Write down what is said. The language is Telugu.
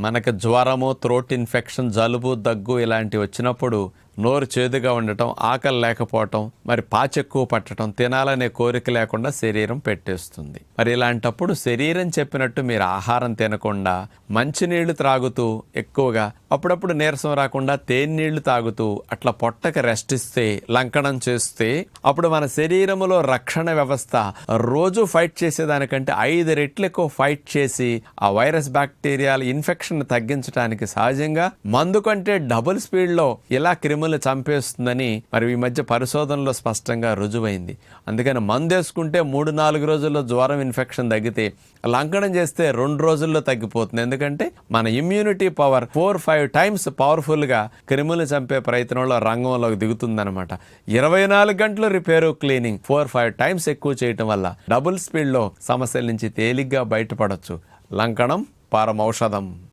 మనకు జ్వరము త్రోట్ ఇన్ఫెక్షన్ జలుబు దగ్గు ఇలాంటివి వచ్చినప్పుడు నోరు చేదుగా ఉండటం ఆకలి లేకపోవటం మరి పాచెక్కువ పట్టడం తినాలనే కోరిక లేకుండా శరీరం పెట్టేస్తుంది. మరి ఇలాంటప్పుడు శరీరం చెప్పినట్టు మీరు ఆహారం తినకుండా మంచినీళ్ళు త్రాగుతూ ఎక్కువగా అప్పుడప్పుడు నీరసం రాకుండా తేనీళ్ళు తాగుతూ అట్లా పొట్టకి రెస్ట్ ఇస్తే లంకనం చేస్తే అప్పుడు మన శరీరంలో రక్షణ వ్యవస్థ రోజు ఫైట్ చేసేదానికంటే ఐదు రెట్లు ఎక్కువ ఫైట్ చేసి ఆ వైరస్ బ్యాక్టీరియాల ఇన్ఫెక్షన్ తగ్గించడానికి సహజంగా మందు కంటే డబుల్ స్పీడ్లో ఇలా క్రిములు చంపేస్తుందని మరి ఈ మధ్య పరిశోధనలో స్పష్టంగా రుజువైంది. అందుకని మందేసుకుంటే మూడు నాలుగు రోజుల్లో జ్వరం ఇన్ఫెక్షన్ తగ్గితే లంకనం చేస్తే రెండు రోజుల్లో తగ్గిపోతుంది. ఎందుకంటే మన immunity power four five times పవర్ఫుల్గా క్రిములు చంపే ప్రయత్నంలో రంగంలోకి దిగుతుందనమాట ఇరవై నాలుగు గంటలు repair cleaning four five times ఎక్కువ చేయటం వల్ల డబుల్ స్పీడ్లో సమస్యల నుంచి తేలిగ్గా బయటపడవచ్చు లంకనం పరమౌషధం